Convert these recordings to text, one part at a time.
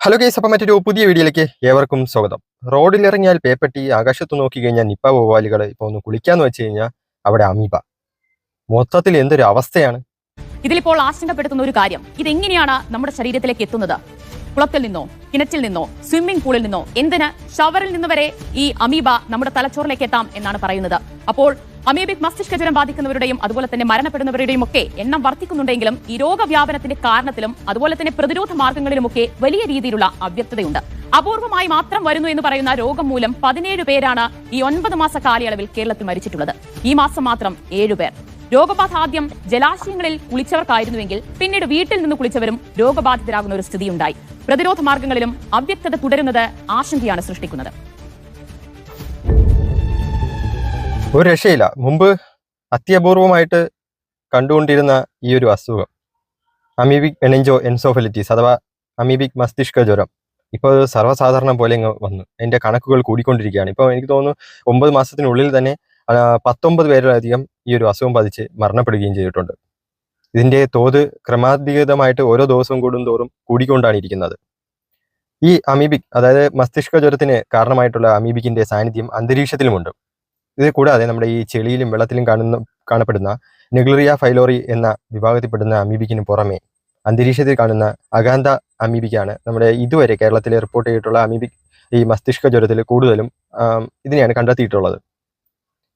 Hello case അപ്പം മറ്റൊരു പുതിയ വീഡിയോയിലേക്ക് ഏവർക്കും സ്വാഗതം. റോഡിലിറങ്ങിയാൽ പേപ്പട്ടി ആകാശത്ത് നോക്കി കഴിഞ്ഞാൽ നിപ്പ പോവാലുകൾ ഇപ്പൊ ഒന്ന് കുളിക്കാന്ന് വെച്ച് കഴിഞ്ഞാൽ അവിടെ അമീബ. മൊത്തത്തിൽ എന്തൊരു അവസ്ഥയാണ്? ഇതിലിപ്പോൾ ആശങ്കപ്പെടുത്തുന്ന ഒരു കാര്യം. ഇതെങ്ങനെയാണ് നമ്മുടെ ശരീരത്തിലേക്ക് എത്തുന്നത്? കുളത്തിൽ നിന്നോ കിണറ്റിൽ നിന്നോ സ്വിമ്മിംഗ് പൂളിൽ നിന്നോ എന്തിന് ഷവറിൽ നിന്ന് വരെ ഈ അമീബ നമ്മുടെ തലച്ചോറിലേക്ക് എത്താം എന്നാണ് പറയുന്നത്. അപ്പോൾ അമീബിക് മസ്തിഷ്ക ജ്വരം ബാധിക്കുന്നവരുടെയും അതുപോലെ തന്നെ മരണപ്പെടുന്നവരുടെയും ഒക്കെ എണ്ണം വർദ്ധിക്കുന്നുണ്ടെങ്കിലും ഈ രോഗവ്യാപനത്തിന്റെ കാരണത്തിലും അതുപോലെ തന്നെ പ്രതിരോധ മാർഗങ്ങളിലുമൊക്കെ വലിയ രീതിയിലുള്ള അവ്യക്തതയുണ്ട്. അപൂർവമായി മാത്രം വരുന്നു എന്ന് പറയുന്ന രോഗം മൂലം പതിനേഴ് പേരാണ് ഈ ഒൻപത് മാസ കാലയളവിൽ കേരളത്തിൽ മരിച്ചിട്ടുള്ളത്. ഈ മാസം മാത്രം ഏഴുപേർ രോഗബാധ ആദ്യം ജലാശയങ്ങളിൽ കുളിച്ചവർക്കായിരുന്നുവെങ്കിൽ പിന്നീട് വീട്ടിൽ നിന്ന് കുളിച്ചവരും രോഗബാധിതരാകുന്ന ഒരു സ്ഥിതിയുണ്ടായി. പ്രതിരോധ മാർഗങ്ങളിലും അവ്യക്തത തുടരുന്നത് ആശങ്കയാണ് സൃഷ്ടിക്കുന്നത്. ഒരു രക്ഷയില്ല. മുമ്പ് അത്യപൂർവമായിട്ട് കണ്ടുകൊണ്ടിരുന്ന ഈ ഒരു അസുഖം. അമീബിക് എണിഞ്ചോ എൻസോഫലിറ്റീസ് അഥവാ അമീബിക് മസ്തിഷ്ക ജ്വരം. ഇപ്പോൾ സർവസാധാരണ പോലെ ഇങ്ങ് വന്നു. എന്റെ കണക്കുകൾ കൂടിക്കൊണ്ടിരിക്കുകയാണ്. ഇപ്പോൾ എനിക്ക് തോന്നുന്നു ഒമ്പത് മാസത്തിനുള്ളിൽ തന്നെ പത്തൊമ്പത് പേരിലധികം ഈ ഒരു അസുഖം ബാധിച്ച് മരണപ്പെടുകയും ചെയ്തിട്ടുണ്ട്. ഇതിന്റെ തോത് ക്രമാതീതമായിട്ട് ഓരോ ദിവസവും കൂടുന്തോറും കൂടിക്കൊണ്ടാണ് ഇരിക്കുന്നത്. ഈ അമീബിക് അതായത് മസ്തിഷ്ക ജ്വരത്തിന് കാരണമായിട്ടുള്ള അമീബിക്കിന്റെ സാന്നിധ്യം അന്തരീക്ഷത്തിലുമുണ്ട്. ഇത് കൂടാതെ നമ്മുടെ ഈ ചെളിയിലും വെള്ളത്തിലും കാണുന്ന കാണപ്പെടുന്ന നെഗ്ലറിയ ഫൈലോറി എന്ന വിഭാഗത്തിൽപ്പെടുന്ന അമീബിക്കിന് പുറമെ അന്തരീക്ഷത്തിൽ കാണുന്ന അഗാന്ത അമീബിക്കാണ് നമ്മുടെ ഇതുവരെ കേരളത്തിൽ റിപ്പോർട്ട് ചെയ്തിട്ടുള്ള അമീബിക് ഈ മസ്തിഷ്ക ജ്വരത്തിൽ കൂടുതലും ഇതിനെയാണ് കണ്ടെത്തിയിട്ടുള്ളത്.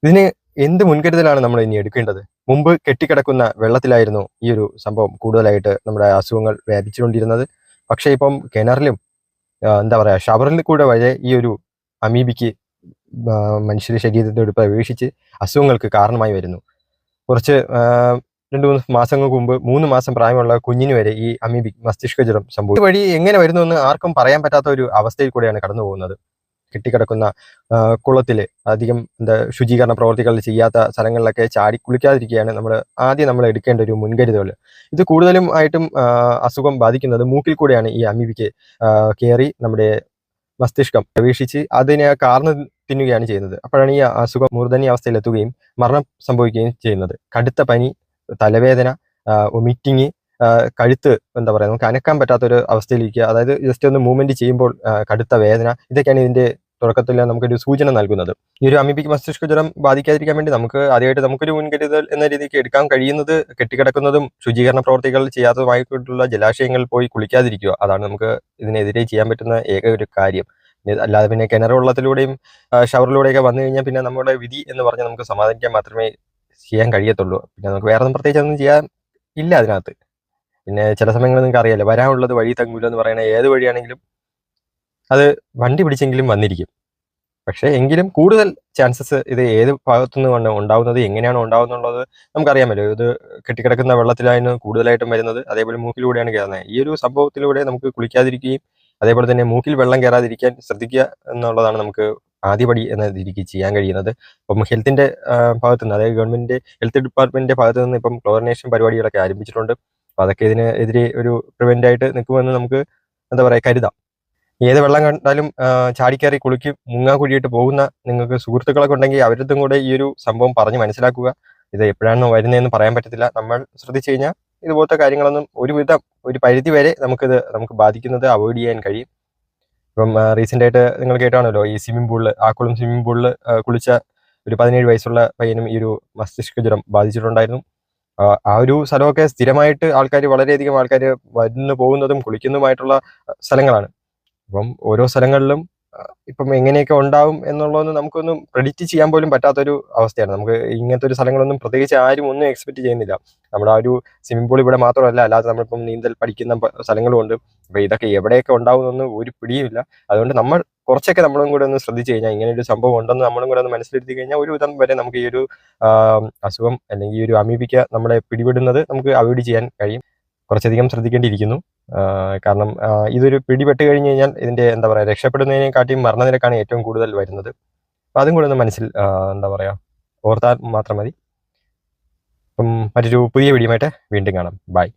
ഇതിന് എന്ത് മുൻകരുതലാണ് നമ്മൾ ഇനി എടുക്കേണ്ടത്? മുമ്പ് കെട്ടിക്കിടക്കുന്ന വെള്ളത്തിലായിരുന്നു ഈ ഒരു സംഭവം കൂടുതലായിട്ട് നമ്മുടെ അസുഖങ്ങൾ വ്യാപിച്ചുകൊണ്ടിരുന്നത്. പക്ഷേ ഇപ്പം കിണറിലും എന്താ പറയുക ഷവറിൽ കൂടെ വരെ ഈ ഒരു അമീബിക്ക് ആ, ശരീരത്തോട് പ്രവേശിച്ച് അസുഖങ്ങൾക്ക് കാരണമായി വരുന്നു. കുറച്ച് രണ്ട് മൂന്ന് മാസങ്ങൾക്ക് മുമ്പ് മൂന്ന് മാസം പ്രായമുള്ള കുഞ്ഞിന് വരെ ഈ അമീബിക് മസ്തിഷ്ക ജ്വരം സംഭവിച്ചു. വഴി എങ്ങനെ വരുന്നു എന്ന് ആർക്കും പറയാൻ പറ്റാത്ത ഒരു അവസ്ഥയിൽ കൂടെയാണ് കടന്നു പോകുന്നത്. കെട്ടിക്കിടക്കുന്ന കുളത്തിൽ അധികം എന്താ ശുചീകരണ പ്രവർത്തികൾ ചെയ്യാത്ത സ്ഥലങ്ങളിലൊക്കെ ചാടി കുളിക്കാതിരിക്കുകയാണ് നമ്മൾ ആദ്യം നമ്മൾ എടുക്കേണ്ട ഒരു മുൻകരുതൽ. ഇത് കൂടുതലും ആയിട്ടും അസുഖം ബാധിക്കുന്നത് മൂക്കിൽ കൂടെയാണ് ഈ അമീബിക്ക് കയറി നമ്മുടെ മസ്തിഷ്കം പ്രവേശിച്ച് അതിനെ കാർന്ന് തിന്നുകയാണ് ചെയ്യുന്നത്. അപ്പോഴാണ് ഈ അസുഖം മൂർധന്യ അവസ്ഥയിലെത്തുകയും മരണം സംഭവിക്കുകയും ചെയ്യുന്നത്. കടുത്ത പനി തലവേദന വൊമിറ്റിങ് കഴുത്ത് എന്താ പറയുക നമുക്ക് അനക്കാൻ പറ്റാത്ത ഒരു അവസ്ഥയിലിരിക്കുക അതായത് ജസ്റ്റ് ഒന്ന് മൂവ്മെന്റ് ചെയ്യുമ്പോൾ കടുത്ത വേദന ഇതൊക്കെയാണ് ഇതിന്റെ തുടക്കത്തിൽ നമുക്കൊരു സൂചന നൽകുന്നത്. ഈ ഒരു അമീബിക് മസ്തിഷ്ക ജ്വരം ബാധിക്കാതിരിക്കാൻ വേണ്ടി നമുക്ക് ആദ്യമായിട്ട് നമുക്കൊരു മുൻകരുതൽ എന്ന രീതിക്ക് എടുക്കാൻ കഴിയുന്നത് കെട്ടിക്കിടക്കുന്നതും ശുചീകരണ പ്രവർത്തികൾ ചെയ്യാത്തതുമായിട്ടുള്ള ജലാശയങ്ങളിൽ പോയി കുളിക്കാതിരിക്കുക അതാണ് നമുക്ക് ഇതിനെതിരെ ചെയ്യാൻ പറ്റുന്ന ഏക ഒരു കാര്യം. അല്ലാതെ പിന്നെ കിണർ വെള്ളത്തിലൂടെയും ഷവറിലൂടെയൊക്കെ വന്നു കഴിഞ്ഞാൽ പിന്നെ നമ്മുടെ വിധി എന്ന് പറഞ്ഞാൽ നമുക്ക് സമാധാനിക്കാൻ മാത്രമേ ചെയ്യാൻ കഴിയത്തുള്ളൂ. പിന്നെ നമുക്ക് വേറെ ഒന്നും പ്രത്യേകിച്ച് ഒന്നും ചെയ്യാൻ ഇല്ല അതിനകത്ത്. പിന്നെ ചില സമയങ്ങളിൽ നിങ്ങൾക്ക് അറിയാലോ വരാനുള്ളത് വഴി തങ്ങൂല എന്ന് പറയുന്ന ഏത് വഴിയാണെങ്കിലും അത് വണ്ടി പിടിച്ചെങ്കിലും വന്നിരിക്കും. പക്ഷേ എങ്കിലും കൂടുതൽ ചാൻസസ് ഇത് ഏത് ഭാഗത്തുനിന്നാണ് ഉണ്ടാവുന്നത് എങ്ങനെയാണ് ഉണ്ടാവുന്നുള്ളത് നമുക്കറിയാമല്ലോ ഇത് കെട്ടിക്കിടക്കുന്ന വെള്ളത്തിലാണ് കൂടുതലായിട്ടും വരുന്നത്. അതേപോലെ മൂക്കിലൂടെയാണ് കയറുന്നത്. ഈ ഒരു സംഭവത്തിലൂടെ നമുക്ക് കുളിക്കാതിരിക്കുകയും അതേപോലെ തന്നെ മൂക്കിൽ വെള്ളം കയറാതിരിക്കാൻ ശ്രദ്ധിക്കുക എന്നുള്ളതാണ് നമുക്ക് ആദ്യപടി എന്ന രീതിക്ക് ചെയ്യാൻ കഴിയുന്നത്. അപ്പം ഹെൽത്തിന്റെ ഭാഗത്തു നിന്ന് അതായത് ഗവൺമെന്റ് ഹെൽത്ത് ഡിപ്പാർട്ട്മെന്റിന്റെ ഭാഗത്തു നിന്ന് ഇപ്പം ക്ലോറിനേഷൻ പരിപാടികളൊക്കെ ആരംഭിച്ചിട്ടുണ്ട്. അപ്പൊ അതൊക്കെ ഇതിനെതിരെ ഒരു പ്രിവെന്റ് ആയിട്ട് നിൽക്കുമെന്ന് നമുക്ക് എന്താ പറയുക കരുതാം. ഏത് വെള്ളം കണ്ടാലും ചാടിക്കേറി കുളിക്ക് മുങ്ങാ കുഴിയിട്ട് പോകുന്ന നിങ്ങൾക്ക് സുഹൃത്തുക്കളൊക്കെ ഉണ്ടെങ്കിൽ അവരതും കൂടെ ഈ ഒരു സംഭവം പറഞ്ഞ് മനസ്സിലാക്കുക. ഇത് എപ്പോഴാണ് വരുന്നതെന്ന് പറയാൻ പറ്റത്തില്ല. നമ്മൾ ശ്രദ്ധിച്ചു കഴിഞ്ഞാൽ ഇതുപോലത്തെ കാര്യങ്ങളൊന്നും ഒരുവിധം ഒരു പരിധി വരെ നമുക്കിത് നമുക്ക് ബാധിക്കുന്നത് അവോയ്ഡ് ചെയ്യാൻ കഴിയും. ഇപ്പം റീസെന്റ് ആയിട്ട് നിങ്ങൾ കേട്ടാണല്ലോ ഈ സ്വിമ്മിംഗ് പൂളിൽ ആക്കുളം സ്വിമ്മിംഗ് പൂളിൽ കുളിച്ച ഒരു പതിനേഴ് വയസ്സുള്ള പയ്യനും ഈ ഒരു മസ്തിഷ്ക ജ്വരം ബാധിച്ചിട്ടുണ്ടായിരുന്നു. ആ, ഒരു സ്ഥലമൊക്കെ സ്ഥിരമായിട്ട് ആൾക്കാർ വളരെയധികം ആൾക്കാർ വരുന്നു പോകുന്നതും കുളിക്കുന്നതുമായിട്ടുള്ള സ്ഥലങ്ങളാണ്. അപ്പം ഓരോ സ്ഥലങ്ങളിലും ഇപ്പം എങ്ങനെയൊക്കെ ഉണ്ടാവും എന്നുള്ളതൊന്നും നമുക്കൊന്നും പ്രെഡിക്റ്റ് ചെയ്യാൻ പോലും പറ്റാത്തൊരു അവസ്ഥയാണ്. നമുക്ക് ഇങ്ങനത്തെ ഒരു സ്ഥലങ്ങളൊന്നും പ്രത്യേകിച്ച് ആരും ഒന്നും എക്സ്പെക്ട് ചെയ്യുന്നില്ല. നമ്മുടെ ആ ഒരു സ്വിമ്മിംഗ് പൂൾ ഇവിടെ മാത്രമല്ല അല്ലാതെ നമ്മളിപ്പം നീന്തൽ പഠിക്കുന്ന സ്ഥലങ്ങളുമുണ്ട്. അപ്പം ഇതൊക്കെ എവിടെയൊക്കെ ഉണ്ടാവുമെന്ന് ഒരു പിടിയുമില്ല. അതുകൊണ്ട് നമ്മൾ കുറച്ചൊക്കെ നമ്മളും കൂടെ ഒന്ന് ശ്രദ്ധിച്ചു കഴിഞ്ഞാൽ ഇങ്ങനെ ഒരു സംഭവം ഉണ്ടെന്ന് നമ്മളും കൂടെ ഒന്ന് മനസ്സിലെടുത്തി കഴിഞ്ഞാൽ ഒരു വിധം വരെ നമുക്ക് ഈ ഒരു അസുഖം അല്ലെങ്കിൽ ഈ ഒരു അമീപിക്ക നമ്മളെ പിടിപെടുന്നത് നമുക്ക് അവോയ്ഡ് ചെയ്യാൻ കഴിയും. കുറച്ചധികം ശ്രദ്ധിക്കേണ്ടിയിരിക്കുന്നു. കാരണം ഇതൊരു പിടിപെട്ട് കഴിഞ്ഞ് കഴിഞ്ഞാൽ ഇതിന്റെ എന്താ പറയുക രക്ഷപ്പെടുന്നതിനെക്കാട്ടിയും മരണനിരക്കാണ് ഏറ്റവും കൂടുതൽ വരുന്നത്. അപ്പം അതും കൂടെ ഒന്ന് മനസ്സിൽ എന്താ പറയുക ഓർത്താൽ മാത്രം മതി. അപ്പം മറ്റൊരു പുതിയ വീഡിയോ വീണ്ടും കാണാം. ബൈ.